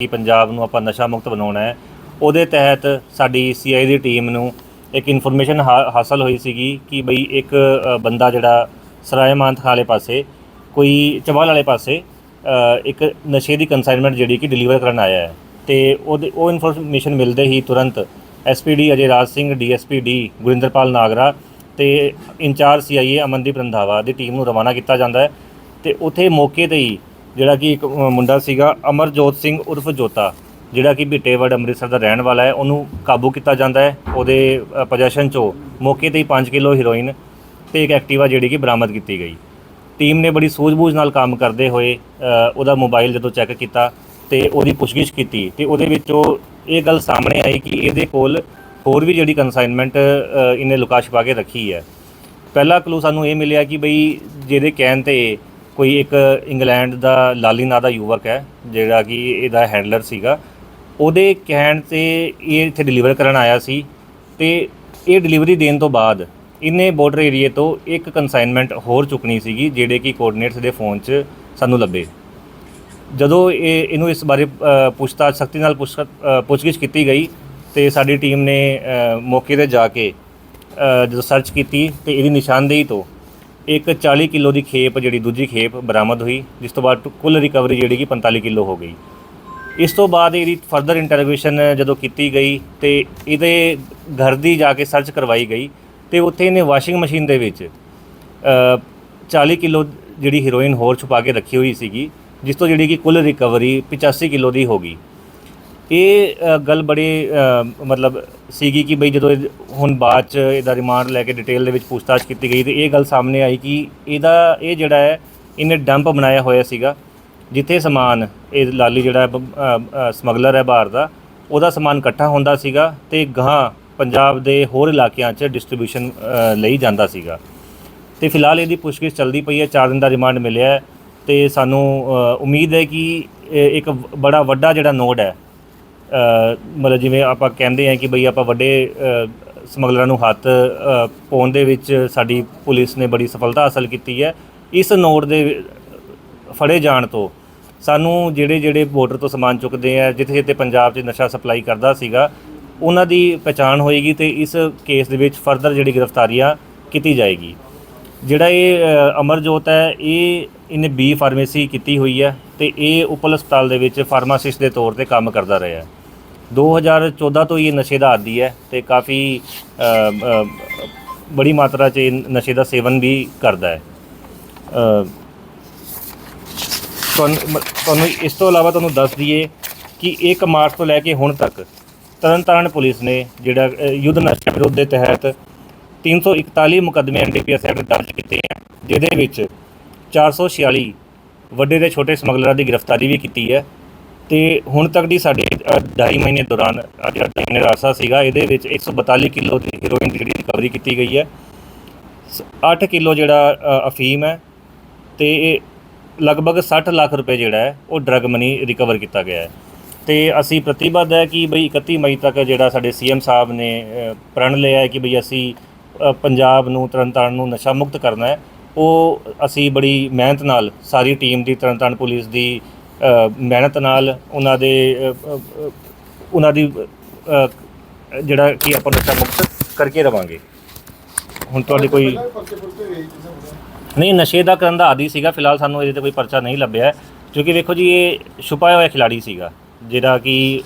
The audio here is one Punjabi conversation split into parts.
ਕਿ ਪੰਜਾਬ ਨੂੰ ਆਪਾਂ ਨਸ਼ਾ ਮੁਕਤ ਬਣਾਉਣਾ ਹੈ। ਉਹਦੇ ਤਹਿਤ ਸਾਡੀ ਸੀਆਈ ਦੀ ਟੀਮ ਨੂੰ ਇੱਕ ਇਨਫੋਰਮੇਸ਼ਨ ਹਾਸਲ ਹੋਈ ਸੀਗੀ ਕਿ ਬਈ ਇੱਕ ਬੰਦਾ ਜਿਹੜਾ ਸਰਾਏ ਮਾਨਥ ਵਾਲੇ ਪਾਸੇ, ਕੋਈ ਚਵਾਲ ਵਾਲੇ ਪਾਸੇ ਇੱਕ ਨਸ਼ੇ ਦੀ ਕੰਸਾਈਨਮੈਂਟ ਜਿਹੜੀ ਕਿ ਡਿਲੀਵਰ ਕਰਨ ਆਇਆ ਹੈ। ਤੇ ਉਹਦੇ, ਉਹ ਇਨਫੋਰਮੇਸ਼ਨ ਮਿਲਦੇ ਹੀ ਤੁਰੰਤ SPD Ajay Raj Singh DSP D Gurinderpal Nagra ਤੇ ਇੰਚਾਰਜ ਸੀਆਈਏ ਅਮਨਦੀਪ ਰੰਧਾਵਾ ਦੀ ਟੀਮ ਨੂੰ ਰਵਾਨਾ ਕੀਤਾ ਜਾਂਦਾ ਹੈ। ਤੇ ਉੱਥੇ ਮੌਕੇ ਤੇ ਹੀ ਜਿਹੜਾ ਕਿ ਇੱਕ ਮੁੰਡਾ ਸੀਗਾ ਅਮਰਜੋਤ ਸਿੰਘ ਉਰਫ ਜੋਤਾ, ਜਿਹੜਾ ਕਿ ਬਿੱਟੇਵੜ ਅੰਮ੍ਰਿਤਸਰ ਦਾ ਰਹਿਣ ਵਾਲਾ ਹੈ। ਉਹਨੂੰ ਕਾਬੂ ਕੀਤਾ ਜਾਂਦਾ ਹੈ। ਉਹਦੇ ਪੋਜੈਸ਼ਨ ਚੋਂ ਮੌਕੇ ਤੇ ਹੀ 5 ਕਿਲੋ ਹੀਰੋਇਨ ਤੇ ਇੱਕ ਐਕਟਿਵਾ ਜਿਹੜੀ ਕਿ ਬਰਾਮਦ ਕੀਤੀ ਗਈ। ਟੀਮ ਨੇ ਬੜੀ ਸੂਝ-ਬੂਝ ਨਾਲ ਕੰਮ ਕਰਦੇ ਹੋਏ ਉਹਦਾ ਮੋਬਾਈਲ ਜਦੋਂ ਚੈੱਕ ਕੀਤਾ ਤੇ ਉਹਦੀ ਪੁੱਛਗਿੱਛ ਕੀਤੀ ਤੇ ਉਹਦੇ ਵਿੱਚੋਂ ਇਹ ਗੱਲ ਸਾਹਮਣੇ ਆਈ ਕਿ ਇਹਦੇ ਕੋਲ ਹੋਰ ਵੀ ਜਿਹੜੀ ਕਨਸਾਈਨਮੈਂਟ ਇਹਨੇ ਲੁਕਾ ਛੁਪਾ ਕੇ ਰੱਖੀ ਹੈ। ਪਹਿਲਾ ਕਲੂ ਸਾਨੂੰ ਇਹ ਮਿਲਿਆ ਕਿ ਬਈ ਜਿਹਦੇ ਕਹਿਣ ਤੇ ਕੋਈ ਇੱਕ ਇੰਗਲੈਂਡ ਦਾ ਲਾਲੀ ਨਾਂ ਦਾ ਯੁਵਕ ਹੈ ਜਿਹੜਾ ਕਿ ਇਹਦਾ ਹੈਂਡਲਰ ਸੀਗਾ। ਉਹਦੇ ਕਹਿਣ ਤੇ ਇਹ ਇੱਥੇ ਡਿਲੀਵਰ ਕਰਨ ਆਇਆ ਸੀ ਤੇ ਇਹ ਡਿਲੀਵਰੀ ਦੇਣ ਤੋਂ ਬਾਅਦ ਇਹਨੇ ਬਾਰਡਰ ਏਰੀਏ ਤੋਂ ਇੱਕ ਕਨਸਾਈਨਮੈਂਟ ਹੋਰ ਚੁੱਕਣੀ ਸੀਗੀ ਜਿਹੜੇ ਕਿ ਕੋਆਰਡੀਨੇਟਸ ਦੇ ਫੋਨ 'ਚ ਸਾਨੂੰ ਲੱਭੇ। ਜਦੋਂ ਇਹ ਇਹਨੂੰ ਇਸ ਬਾਰੇ ਅ, ਪੁੱਛਤਾਛ ਸਖਤੀ ਨਾਲ ਪੁੱਛ ਪੁੱਛਗਿੱਛ ਕੀਤੀ ਗਈ ਤੇ ਸਾਡੀ ਟੀਮ ਨੇ ਮੌਕੇ ਤੇ ਜਾ ਕੇ ਜਦੋਂ ਸਰਚ ਕੀਤੀ ਤੇ ਇਹਦੀ ਨਿਸ਼ਾਨਦੇਹੀ ਤੋਂ ਇੱਕ 40 ਕਿਲੋ ਦੀ ਖੇਪ ਜਿਹੜੀ ਦੂਜੀ ਖੇਪ ਬਰਾਮਦ ਹੋਈ ਜਿਸ ਤੋਂ ਬਾਅਦ ਕੁੱਲ ਰਿਕਵਰੀ ਜਿਹੜੀ ਕਿ 45 ਕਿਲੋ ਹੋ ਗਈ। ਇਸ ਤੋਂ ਬਾਅਦ ਇਹਦੀ ਫਰਦਰ ਇੰਟਰੋਗੇਸ਼ਨ ਜਦੋਂ ਕੀਤੀ ਗਈ ਤੇ ਇਹਦੇ ਘਰ ਦੀ ਜਾ ਕੇ ਸਰਚ ਕਰਵਾਈ ਗਈ ਤੇ ਉੱਥੇ ਇਹਨੇ ਵਾਸ਼ਿੰਗ ਮਸ਼ੀਨ ਦੇ ਵਿੱਚ ਅ, 40 ਕਿਲੋ ਜਿਹੜੀ ਹੀਰੋਇਨ ਹੋਰ ਛੁਪਾ ਕੇ ਰੱਖੀ ਹੋਈ ਸੀਗੀ ਜਿਸ ਤੋਂ ਜਿਹੜੀ ਕਿ ਕੁੱਲ ਰਿਕਵਰੀ 85 ਕਿਲੋ ਦੀ ਹੋ ਗਈ। ਇਹ ਅ, ਗੱਲ ਬੜੀ ਅ, ਮਤਲਬ ਸੀਗੀ ਕਿ ਬਈ ਜਦੋਂ ਇਹ- ਹੁਣ ਬਾਅਦ ਚ ਇਹਦਾ ਰਿਮਾਂਡ ਲੈ ਕੇ ਡਿਟੇਲ ਦੇ ਵਿੱਚ ਪੁੱਛਤਾਛ ਕੀਤੀ ਗਈ ਤੇ ਇਹ ਗੱਲ ਸਾਹਮਣੇ ਆਈ ਕਿ ਇਹਦਾ ਇਹ ਜਿਹੜਾ ਹੈ ਇਹਨੇ ਡੰਪ ਬਣਾਇਆ ਹੋਇਆ ਸੀਗਾ ਜਿੱਥੇ ਸਮਾਨ ਇਹ ਲਾਲੀ ਜਿਹੜਾ ਸਮਗਲਰ ਹੈ ਬਾਹਰ ਦਾ ਉਹਦਾ ਸਮਾਨ ਇਕੱਠਾ ਹੁੰਦਾ ਸੀਗਾ ਤੇ ਗਾਂ ਪੰਜਾਬ ਦੇ ਹੋਰ ਇਲਾਕਿਆਂ 'ਚ ਡਿਸਟ੍ਰੀਬਿਊਸ਼ਨ ਲਈ ਜਾਂਦਾ ਸੀਗਾ। ਤੇ ਫਿਲਹਾਲ ਇਹਦੀ ਪੁੱਛਗਿੱਛ ਚੱਲਦੀ ਪਈ ਹੈ 4 ਦਿਨ ਦਾ ਰਿਮਾਂਡ ਮਿਲਿਆ ਹੈ ਤੇ ਸਾਨੂੰ ਅ, ਉਮੀਦ ਹੈ ਕਿ ਇਹ ਇੱਕ ਬੜਾ ਵੱਡਾ ਜਿਹੜਾ ਨੋਡ ਹੈ ਮਤਲਬ ਜਿਵੇਂ ਆਪਾਂ ਕਹਿੰਦੇ ਹਾਂ ਕਿ ਬਈ ਆਪਾਂ ਵੱਡੇ ਸਮਗਲਰਾਂ ਨੂੰ ਹੱਥ ਪਾਉਣ ਦੇ ਵਿੱਚ ਸਾਡੀ ਪੁਲਿਸ ਨੇ ਬੜੀ ਸਫਲਤਾ ਹਾਸਲ ਕੀਤੀ ਹੈ। ਇਸ ਨੋਟ ਦੇ ਫੜੇ ਜਾਣ ਤੋਂ ਸਾਨੂੰ ਜਿਹੜੇ ਜਿਹੜੇ ਬਾਰਡਰ ਤੋਂ ਸਮਾਨ ਚੁੱਕਦੇ ਆ, ਜਿੱਥੇ ਜਿੱਥੇ ਪੰਜਾਬ 'ਚ ਨਸ਼ਾ ਸਪਲਾਈ ਕਰਦਾ ਸੀਗਾ, ਉਹਨਾਂ ਦੀ ਪਛਾਣ ਹੋਏਗੀ ਤੇ ਇਸ ਕੇਸ ਦੇ ਵਿੱਚ ਫਰਦਰ ਜਿਹੜੀ ਗ੍ਰਿਫਤਾਰੀਆਂ ਕੀਤੀ ਜਾਏਗੀ। ਜਿਹੜਾ ਇਹ ਅਮਰਜੋਤ ਹੈ, ਇਹ ਇਹਨੇ ਬੀ ਫਾਰਮੇਸੀ ਕੀਤੀ ਹੋਈ ਹੈ ਤੇ ਇਹ ਉਪਲ ਹਸਪਤਾਲ ਦੇ ਵਿੱਚ ਫਾਰਮਾਸਿਸਟ ਦੇ ਤੌਰ ਤੇ ਕੰਮ ਕਰਦਾ ਰਿਹਾ ਹੈ। 2014 ਤੋਂ ਹੀ ਇਹ ਨਸ਼ੇ ਦਾ ਆਦੀ ਹੈ ਤੇ ਕਾਫੀ ਅ, ਅ, ਬੜੀ ਮਾਤਰਾ 'ਚ ਇਹ ਨਸ਼ੇ ਦਾ ਸੇਵਨ ਵੀ ਕਰਦਾ ਹੈ। ਅ, ਤੁਹਾਨੂੰ ਮ- ਤੁਹਾਨੂੰ ਇਸ ਤੋਂ ਇਲਾਵਾ ਤੁਹਾਨੂੰ ਦੱਸ ਦਈਏ ਕਿ 1 ਮਾਰਚ ਤੋਂ ਲੈ ਕੇ ਹੁਣ ਤੱਕ ਤਰਨਤਾਰਨ ਪੁਲਿਸ ਨੇ ਜਿਹੜਾ ਅ, ਯੁੱਧ ਨਸ਼ਾ ਵਿਰੋਧ ਦੇ ਤਹਿਤ 341 ਮੁਕੱਦਮੇ ਐਨਡੀਪੀਐਸ ਐਕਟ ਦਰਜ ਕੀਤੇ ਹੈ ਜਿਹਦੇ ਵਿੱਚ 446 ਵੱਡੇ ਤੇ ਛੋਟੇ ਸਮਗਲਰਾਂ ਦੀ ਗ੍ਰਿਫਤਾਰੀ ਵੀ ਕੀਤੀ ਹੈ ਤੇ ਹੁਣ ਤੱਕ ਦੀ ਸਾਡੇ ਅ, ਢਾਈ ਮਹੀਨੇ ਦੌਰਾਨ ਜਿਹੜਾ ਢਾਈ ਮਹੀਨੇ ਸੀਗਾ ਇਹਦੇ ਵਿੱਚ 142 ਕਿਲੋ ਦੀ ਹੀਰੋਇਨ ਦੀ ਜਿਹੜੀ ਰਿਕਵਰੀ ਕੀਤੀ ਗਈ ਹੈ। 8 ਕਿਲੋ ਜਿਹੜਾ ਅਫੀਮ ਹੈ ਤੇ ਲਗਭਗ 60 ਲੱਖ ਰੁਪਏ ਜਿਹੜਾ ਹੈ ਉਹ ਡਰਗ ਮਨੀ ਰਿਕਵਰ ਕੀਤਾ ਗਿਆ ਹੈ। ਤੇ ਅਸੀਂ ਪ੍ਰਤੀਬੱਧ ਹੈ ਕਿ ਬਈ 31 ਮਈ ਤੱਕ ਜਿਹੜਾ ਸਾਡੇ ਸੀਐਮ ਸਾਹਿਬ ਨੇ ਪ੍ਰਣ ਲਿਆ ਹੈ ਕਿ ਬਈ ਅਸੀਂ ਪੰਜਾਬ ਨੂੰ ਤਰਨਤਾਰਨ ਨੂੰ ਨਸ਼ਾ ਮੁਕਤ ਕਰਨਾ ਹੈ। ਉਹ ਅਸੀਂ ਬੜੀ ਮਿਹਨਤ ਨਾਲ ਸਾਰੀ ਟੀਮ ਦੀ ਤਰਨਤਾਰਨ ਪੁਲਿਸ ਦੀ ਮਿਹਨਤ ਨਾਲ ਉਹਨਾਂ ਦੇ ਉਹਨਾਂ ਦੀ ਜਿਹੜਾ ਕਿ ਆਪਾਂ ਨਸ਼ਾ ਮੁਕਤ ਕਰਕੇ ਰਵਾਂਗੇ ਹੁਣ ਤੁਹਾਡੇ ਕੋਈ ਨਹੀਂ, ਨਸ਼ੇ ਦਾ ਕਰਨ ਦਾ ਆਦੀ ਸੀਗਾ। ਫਿਲਹਾਲ ਸਾਨੂੰ ਇਹਦੇ ਤੇ ਕੋਈ ਪਰਚਾ ਨਹੀਂ ਲੱਭਿਆ ਕਿਉਂਕਿ ਵੇਖੋ ਜੀ, ਇਹ ਛੁਪਾਇਆ ਹੋਇਆ ਖਿਲਾੜੀ ਸੀਗਾ, ਜਿਹੜਾ ਕਿ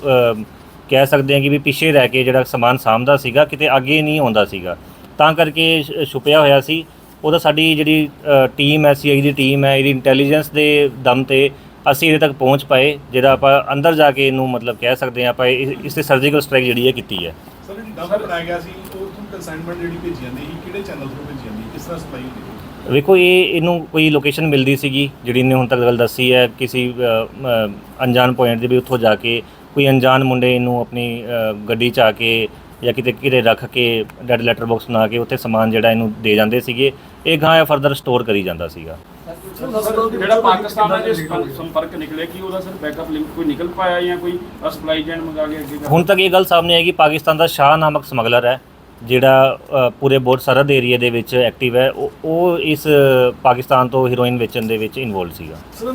ਕਹਿ ਸਕਦੇ ਹਾਂ ਕਿ ਵੀ ਪਿੱਛੇ ਰਹਿ ਕੇ ਜਿਹੜਾ ਸਮਾਨ ਸਾਂਭਦਾ ਸੀਗਾ, ਕਿਤੇ ਅੱਗੇ ਨਹੀਂ ਆਉਂਦਾ ਸੀਗਾ। ਤਾਂ ਕਰਕੇ ਛੁਪਿਆ ਹੋਇਆ ਸੀ। ਉਹਦਾ ਸਾਡੀ ਜਿਹੜੀ ਟੀਮ ਹੈ ਸੀਆਈ ਦੀ ਟੀਮ ਹੈ, ਇਹਦੀ ਇੰਟੈਲੀਜੈਂਸ ਦੇ ਦਮ ਤੇ ਅਸੀਂ ਇਹਦੇ ਤੱਕ ਪਹੁੰਚ ਪਾਏ ਜਿਹੜਾ ਆਪਾਂ ਅੰਦਰ ਜਾ ਕੇ ਇਹਨੂੰ ਮਤਲਬ ਕਹਿ ਸਕਦੇ ਹਾਂ ਆਪਾਂ ਇਸ ਇਸ ਤੇ ਸਰਜੀਕਲ ਸਟ੍ਰਾਈਕ ਜਿਹੜੀ ਹੈ ਕੀਤੀ ਹੈ। ਸਰ ਜਿਹੜੀ ਡੰਪ ਬਣਾਇਆ ਗਿਆ ਸੀ ਉਹ ਤੋਂ ਕੰਸਾਈਨਮੈਂਟ ਜਿਹੜੀ ਭੇਜੀ ਜਾਂਦੀ ਸੀ ਕਿਹੜੇ ਚੈਨਲ ਤੋਂ ਭੇਜੀ ਜਾਂਦੀ ਕਿਸ ਤਰ੍ਹਾਂ ਸਪਲਾਈ ਹੁੰਦੀ ਸੀ? ਵੇਖੋ ਇਹ ਇਹਨੂੰ ਕੋਈ ਲੋਕੇਸ਼ਨ ਮਿਲਦੀ ਸੀਗੀ ਜਿਹੜੀ ਇਹਨੇ ਹੁਣ ਤੱਕ ਗੱਲ ਦੱਸੀ ਹੈ ਕਿਸੇ ਅ, ਅ, ਅਣਜਾਣ ਪੁਆਇੰਟ ਦੇ ਵੀ ਉੱਥੋਂ ਜਾ ਕੇ ਕੋਈ ਅਣਜਾਣ ਮੁੰਡੇ ਇਹਨੂੰ ਆਪਣੀ ਅ, ਗੱਡੀ 'ਚ ਆ ਕੇ ਜਾਂ ਕਿਤੇ ਕਿਤੇ ਰੱਖ ਕੇ ਡੈਡ ਲੈਟਰ ਬਾਕਸ ਬਣਾ ਕੇ ਉੱਥੇ ਸਮਾਨ ਜਿਹੜਾ ਇਹਨੂੰ ਦੇ ਜਾਂਦੇ ਸੀਗੇ ਇਹ ਗਾਂ ਫਰਦਰ ਸਟੋਰ ਕਰੀ ਜਾਂਦਾ ਸੀਗਾ। ਜਿਹੜਾ ਪਾਕਿਸਤਾਨ ਨਾਲ ਜੇ ਸੰਪਰਕ- ਸੰਪਰਕ ਨਿਕਲੇ ਕਿ ਉਹਦਾ ਸਰ ਬੈਕਅਪ ਲਿੰਕ ਕੋਈ ਨਿਕਲ ਪਾਇਆ ਜਾਂ ਕੋਈ ਸਪਲਾਈ ਚੇਨ ਮੰਗਾ ਕੇ ਅੱਗੇ ਹੁਣ ਤੱਕ ਇਹ ਗੱਲ ਸਾਹਮਣੇ ਆਈ ਕਿ ਪਾਕਿਸਤਾਨ ਦਾ ਸ਼ਾਹ ਨਾਮਕ ਸਮਗਲਰ ਹੈ ਜਿਹੜਾ ਪੂਰੇ ਬੋਰਡ ਸਰਹੱਦ ਏਰੀਆ ਦੇ ਵਿੱਚ ਐਕਟਿਵ ਹੈ ਉਹ ਉਹ ਇਸ ਪਾਕਿਸਤਾਨ ਤੋਂ ਹੀਰੋਇਨ ਵੇਚਣ ਦੇ ਵਿੱਚ ਇਨਵੋਲਡ ਸੀਗਾ। ਸਰ